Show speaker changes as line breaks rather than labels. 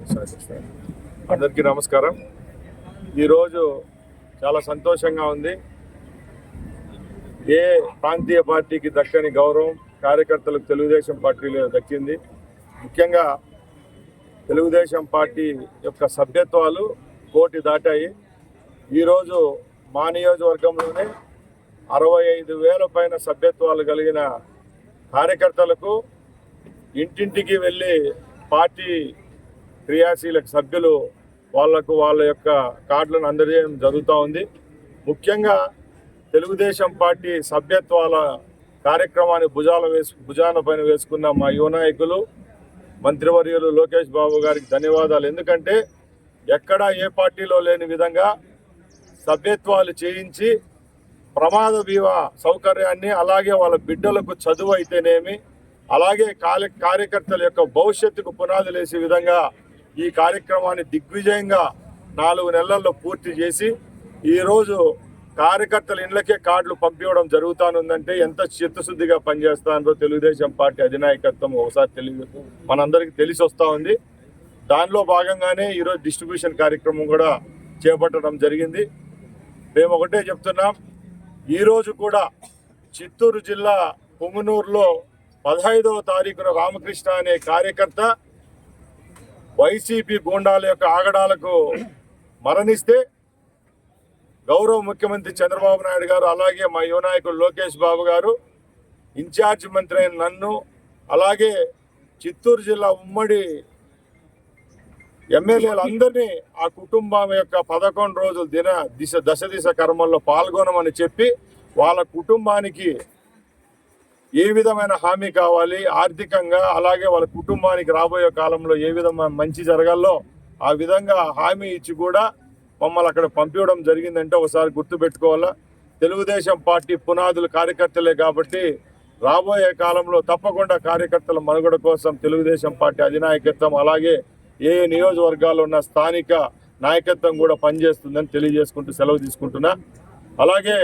అందరికీ నమస్కారం. ఈరోజు చాలా సంతోషంగా ఉంది. ఏ ప్రాంతీయ పార్టీకి దక్కని గౌరవం కార్యకర్తలకు తెలుగుదేశం పార్టీలో దక్కింది. ముఖ్యంగా తెలుగుదేశం పార్టీ యొక్క సభ్యత్వాలు కోటి దాటాయి. ఈరోజు మా నియోజకవర్గంలోనే అరవై ఐదు వేల పైన సభ్యత్వాలు కలిగిన కార్యకర్తలకు ఇంటింటికి వెళ్ళి పార్టీ క్రియాశీలక సభ్యులు వాళ్ళకు వాళ్ళ యొక్క కార్డులను అందజేయడం జరుగుతూ ఉంది. ముఖ్యంగా తెలుగుదేశం పార్టీ సభ్యత్వాల కార్యక్రమాన్ని భుజాల వేసు భుజాన పైన వేసుకున్న మా యువ నాయకులు మంత్రివర్యులు లోకేష్ బాబు గారికి ధన్యవాదాలు. ఎందుకంటే ఎక్కడా ఏ పార్టీలో లేని విధంగా సభ్యత్వాలు చేయించి ప్రమాద బీమా సౌకర్యాన్ని అలాగే వాళ్ళ బిడ్డలకు చదువు అయితేనేమి అలాగే కార్య కార్యకర్తల యొక్క భవిష్యత్తుకు పునాదులు వేసే విధంగా ఈ కార్యక్రమాన్ని దిగ్విజయంగా నాలుగు నెలల్లో పూర్తి చేసి ఈరోజు కార్యకర్తల ఇండ్లకే కార్డులు పంపించడం జరుగుతానుందంటే ఎంత చిత్తశుద్ధిగా పనిచేస్తానో తెలుగుదేశం పార్టీ అధినాయకత్వం ఒకసారి తెలియ మనందరికీ తెలిసి వస్తూ ఉంది. దానిలో భాగంగానే ఈరోజు డిస్ట్రిబ్యూషన్ కార్యక్రమం కూడా చేపట్టడం జరిగింది. మేము ఒకటే చెప్తున్నాం ఈరోజు కూడా చిత్తూరు జిల్లా పొంగునూరులో పదహైదవ తారీఖున రామకృష్ణ అనే కార్యకర్త వైసీపీ గూండాల యొక్క ఆగడాలకు మరణిస్తే గౌరవ ముఖ్యమంత్రి చంద్రబాబు నాయుడు గారు అలాగే మా యువ నాయకుడు లోకేష్ బాబు గారు ఇన్ఛార్జ్ మంత్రి అయిన నన్ను అలాగే చిత్తూరు జిల్లా ఉమ్మడి ఎమ్మెల్యేలందరినీ ఆ కుటుంబం యొక్క పదకొండు రోజుల దిన దిశ దశ దిశ కర్మల్లో పాల్గొనమని చెప్పి వాళ్ళ కుటుంబానికి ఏ విధమైన హామీ కావాలి? ఆర్థికంగా అలాగే వాళ్ళ కుటుంబానికి రాబోయే కాలంలో ఏ విధమైన మంచి జరగాలో ఆ విధంగా హామీ ఇచ్చి కూడా మమ్మల్ని అక్కడ పంపించడం జరిగిందంటే ఒకసారి గుర్తుపెట్టుకోవాలా? తెలుగుదేశం పార్టీ పునాదులు కార్యకర్తలే కాబట్టి రాబోయే కాలంలో తప్పకుండా కార్యకర్తల మనుగడ కోసం తెలుగుదేశం పార్టీ అధినాయకత్వం అలాగే ఏ ఏ నియోజకవర్గాల్లో ఉన్న స్థానిక నాయకత్వం కూడా పనిచేస్తుందని తెలియజేసుకుంటూ సెలవు తీసుకుంటున్నా. అలాగే